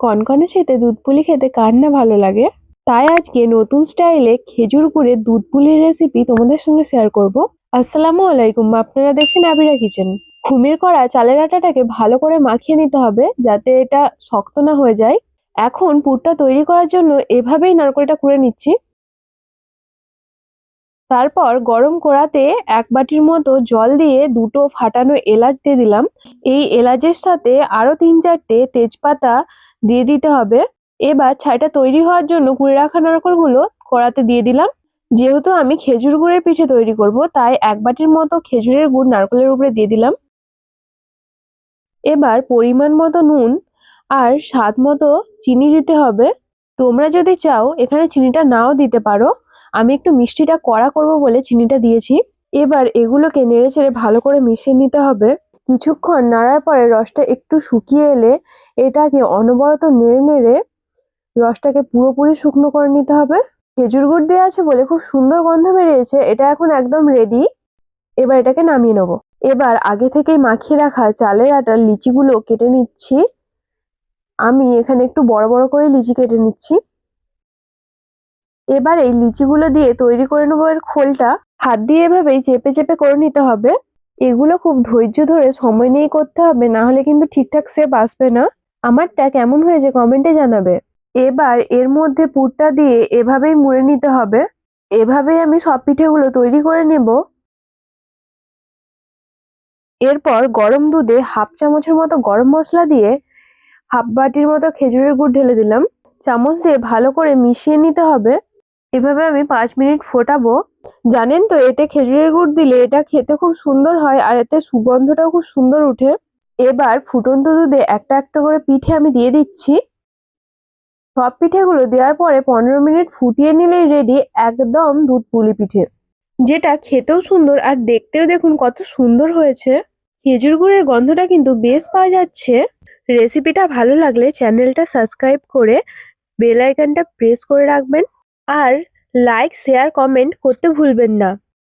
কনকনে শীতে দুধ পুলি খেতে কার না ভালো লাগে? তাই আজকে নতুন স্টাইলে খেজুর গুড়ের দুধ পুলির রেসিপি তোমাদের সঙ্গে শেয়ার করব। আসসালামু আলাইকুম, আপনারা দেখছেন আবিরা কিচেন ঘুমের করা চালের আটাটাকে ভালো করে মাখিয়ে নিতে হবে যাতে এটা শক্ত না হয়ে যায়। এখন পুরটা তৈরি করার জন্য এভাবেই নারকেলটা কুড়ে নিচ্ছি। তারপর গরম কড়াতে এক বাটির মতো জল দিয়ে দুটো ফাটানো এলাচ দিয়ে দিলাম। এই এলাচের সাথে আরও তিন চারটে তেজপাতা দিয়ে দিতে হবে। এবার ছাইটা তৈরি হওয়ার জন্য কুড়ে রাখা নারকেলগুলো কড়াতে দিয়ে দিলাম। যেহেতু আমি খেজুর গুড়ের পিঠে তৈরি করব, তাই এক বাটির মতো খেজুরের গুড় নারকেলের উপরে দিয়ে দিলাম। এবার পরিমাণ মতো নুন আর স্বাদ মতো চিনি দিতে হবে। তোমরা যদি চাও এখানে চিনিটা নাও দিতে পারো। আমি একটু মিষ্টিটা কড়া করব বলে চিনিটা দিয়েছি। এবার এগুলোকে নেড়ে চেড়ে ভালো করে মিশিয়ে নিতে হবে। কিছুক্ষণ নাড়ার পরে রসটা একটু শুকিয়ে এলে এটাকে অনবরত নেড়ে নেড়ে রসটাকে পুরোপুরি শুকনো করে নিতে হবে। খেজুর গুড় দেওয়া আছে বলে খুব সুন্দর গন্ধ বেরিয়েছে, এটা এখন একদম রেডি এবার এটাকে নামিয়ে নেব। এবার আগে থেকেই মাখিয়ে রাখা চালের আটার লিচিগুলো কেটে নিচ্ছি। আমি এখানে একটু বড় বড় করে লিচি কেটে নিচ্ছি। এবার এই লিচিগুলো দিয়ে তৈরি করে নেব এর খোলটা। হাত দিয়ে এভাবেই চেপে চেপে করে নিতে হবে। এগুলো খুব ধৈর্য ধরে সময় নিয়ে করতে হবে, না হলে কিন্তু ঠিকঠাক শেপ আসবে না। আমারটা কেমন হয়েছে কমেন্টে জানাবে। এবার এর মধ্যে পুরটা দিয়ে এভাবেই মুড়ে নিতে হবে। এভাবেই আমি সব পিঠেগুলো তৈরি করে নেব। এরপর গরম দুধে হাফ চামচের মতো গরম মশলা দিয়ে হাফ বাটির মতো খেজুরের গুড় ঢেলে দিলাম। চামচ দিয়ে ভালো করে মিশিয়ে নিতে হবে। এভাবে আমি পাঁচ মিনিট ফোটাবো। জানেন তো, এতে খেজুরের গুড় দিলে এটা খেতে খুব সুন্দর হয় আর এতে সুগন্ধটাও খুব সুন্দর উঠে এবার ফুটন্ত দুধে একটা একটা করে পিঠে আমি দিয়ে দিচ্ছি। সব পিঠেগুলো দেওয়ার পরে পনেরো মিনিট ফুটিয়ে নিলেই রেডি একদম দুধ পুলি পিঠে। যেটা খেতেও সুন্দর আর দেখতেও দেখুন কত সুন্দর হয়েছে। খেজুর গুড়ের গন্ধটা কিন্তু বেশ পাওয়া যাচ্ছে। রেসিপিটা ভালো লাগলে চ্যানেলটা সাবস্ক্রাইব করে বেল আইকনটা প্রেস করে রাখবেন। আর লাইক শেয়ার কমেন্ট করতে ভুলবেন না।